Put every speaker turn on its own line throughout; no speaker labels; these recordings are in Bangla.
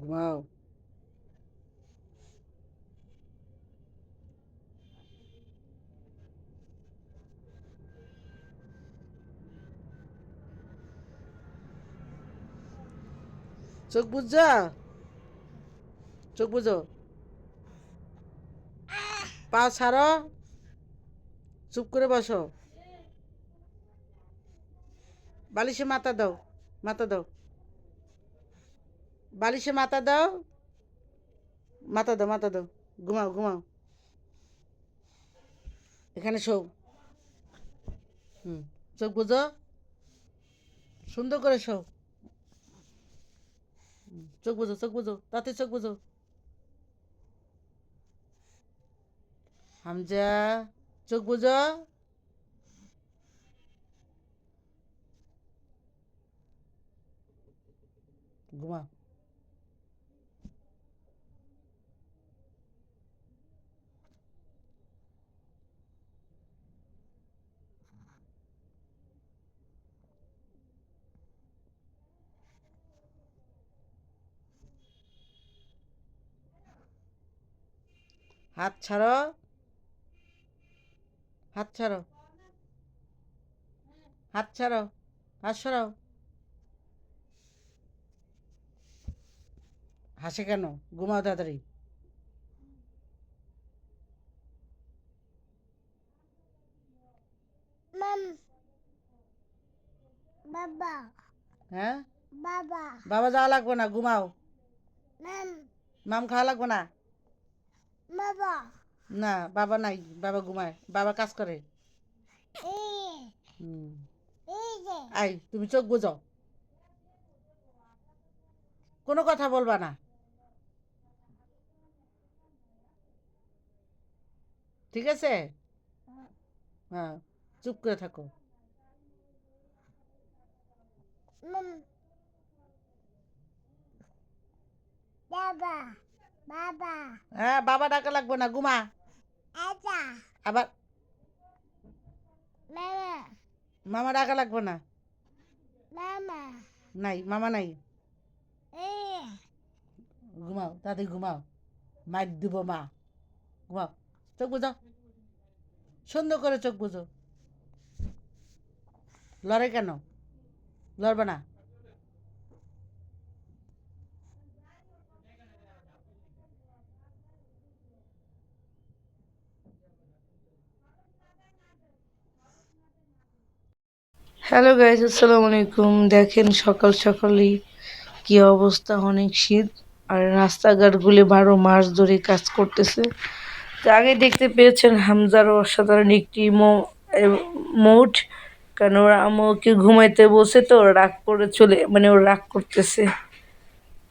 ঘুমাও চোখ বুঝা চোখ বুঝো পা ছাড়ো চুপ করে বসো বালিশে মাথা দাও মাথা দাও বালিশে মাথা দাও। মাথা দাও মাথা দাও। ঘুমাও ঘুমাও। এখানে শোও। হুম চোখ বুঝো সুন্দর করে হুম, চোখ বুঝো চোখ বুঝো তাতে চোখ বুঝো হামজা চোখ বুঝো ঘুমা হাত ছাড়ো হাত ছাড়ো হাত ছাড়ো হাত সরাও হাসে কেন ঘুমাও তাড়াতাড়ি.
Baba.
হ্যাঁ
Baba.
বাবা যাওয়া লাগবে না ঘুমাও. মাম খাওয়া লাগবে না
Baba.
না বাবা নাই বাবা ঘুমায় বাবা কাজ করে. আই তুমি চোখ বুঝো কোনো কথা বলবা না ঠিক আছে হ্যাঁ চুপ করে থাকো
Mom. Baba.
হ্যাঁ বাবা ডাকা লাগবে না ঘুমা
Ada.
আবার
Mama.
মামা ডাকা লাগবে না
Mama.
নাই মামা নাই. ঘুমাও তাড়াতাড়ি ঘুমাও মাইক দিব মা ঘুমাও চোখ বুঝো সুন্দর করে চোখ বুঝো লড়ে কেন লড়বে না
হ্যালো গাইজ আসসালামু আলাইকুম। দেখেন, সকাল সকালই কি অবস্থা? অনেক শীত। আর রাস্তাঘাটগুলি বারো মাস ধরে কাজ করতেছে। তো আগে দেখতে পেয়েছেন, হামজার অসাধারণ একটি মোট কারণ ওরা আমাকে ঘুমাইতে বসে তো রাগ করে চলে মানে ও রাগ করতেছে।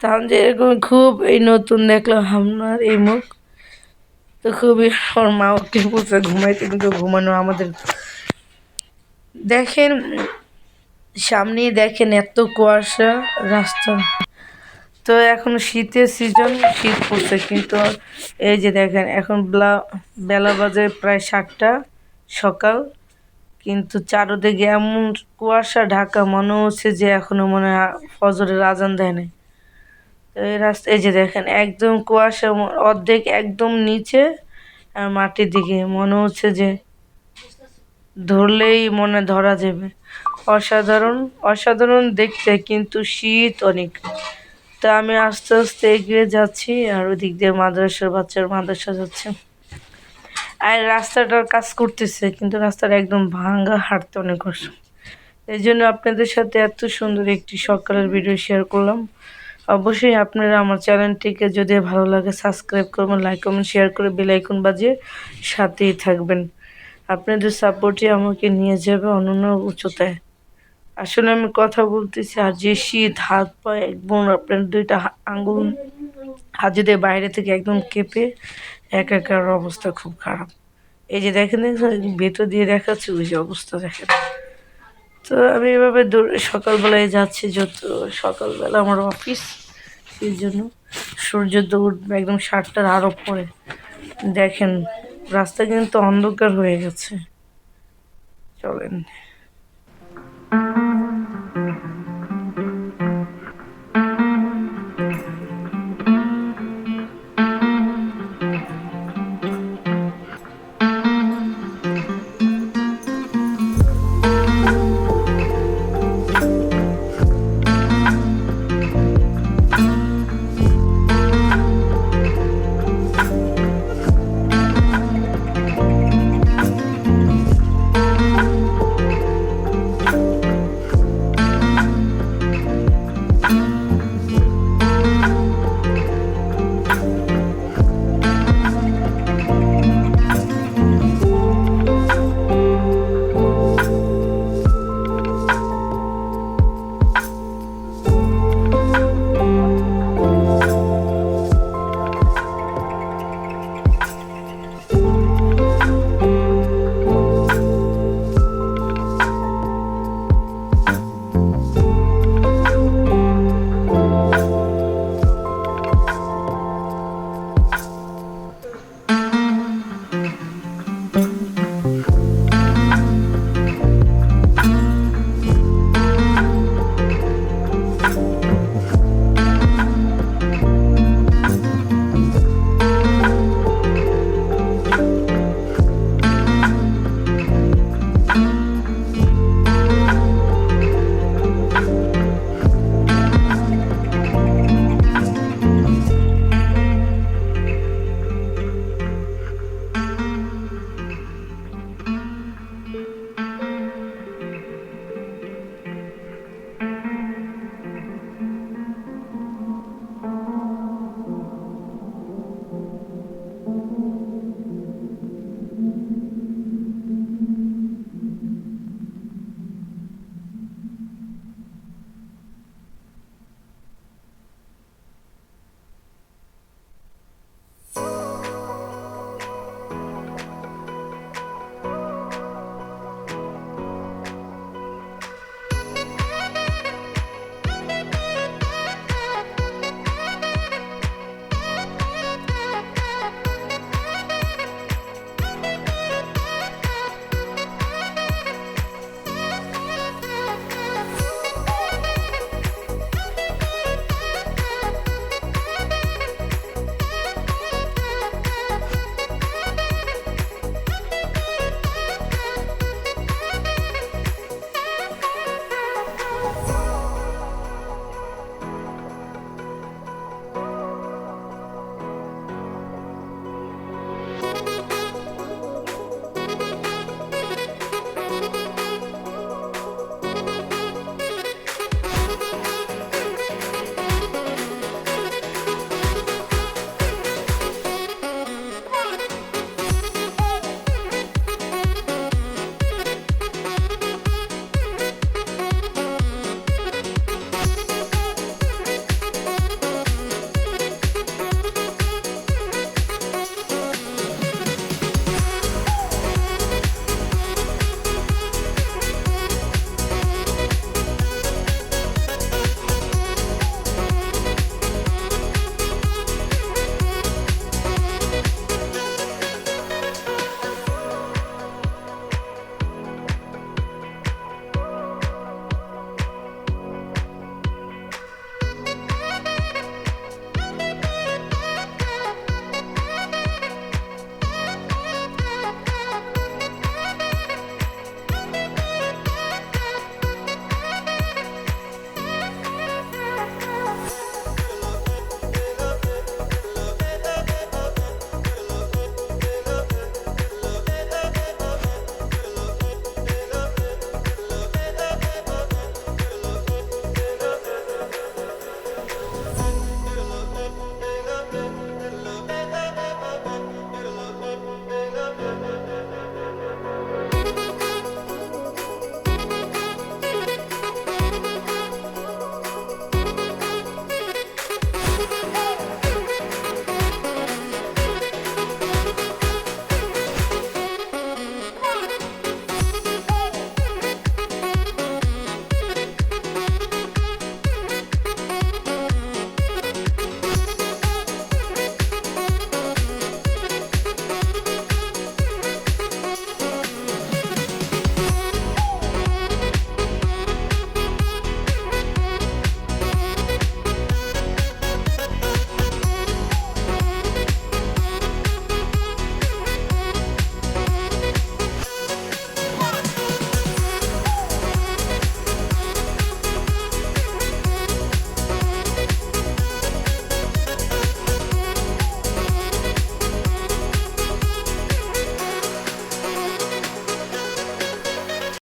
তা যে এরকম খুব এই নতুন দেখলাম হামনার এই মুখ। তো খুবই ওর মা ওকে বসে ঘুমাইতে, কিন্তু ঘুমানো আমাদের দেখেন সামনে দেখেন এত কুয়াশা রাস্তা। তো এখন শীতের সিজন শীত পড়ছে, কিন্তু এই যে দেখেন, এখন বেলা বেলা বাজে প্রায় সাতটা সকাল, কিন্তু চারোদিকে এমন কুয়াশা, ঢাকা মনে হচ্ছে যে এখনও মনে হয় ফজরের আজান দেয় নাই। তো এই রাস্তা, এই যে দেখেন, একদম কুয়াশা, অর্ধেক একদম নিচে মাটির দিকে। মনে হচ্ছে যে ধরলেই মনে ধরা যাবে। অসাধারণ অসাধারণ দেখতে, কিন্তু শীত অনেক। তা আমি আস্তে আস্তে এগিয়ে যাচ্ছি আর ওদিক দিয়ে মাদ্রাসার বাচ্চার মাদ্রাসা যাচ্ছে। আর রাস্তাটার কাজ করতেছে, কিন্তু রাস্তাটা একদম ভাঙা হাঁটতে অনেক কষ্ট। এই জন্য আপনাদের সাথে এত সুন্দর একটি সকালের ভিডিও শেয়ার করলাম। অবশ্যই আপনারা আমার চ্যানেলটিকে যদি ভালো লাগে সাবস্ক্রাইব করবেন লাইক কমেন্ট শেয়ার করে বেল আইকন বাজিয়ে সাথেই থাকবেন। আপনাদের সাপোর্টই আমাকে নিয়ে যাবে অনন্য উচ্চতায়। আসলে আমি কথা বলতেছি আর যে শীত, হাত পা একদম আপনার দুইটা আঙ্গুল যদি বাইরে থেকে একদম কেঁপে, একাকার অবস্থা খুব খারাপ। এই যে দেখেন ভেতর দিয়ে দেখাচ্ছে, ওই যে অবস্থা দেখেন। তো আমি এভাবে দৌড়ে সকালবেলায় যাচ্ছি, যত সকালবেলা আমার অফিস সেই জন্য সূর্য দৌড় একদম সাতটার আরও পরে। দেখেন রাস্তা কিন্তু অন্ধকার হয়ে গেছে। চলেন।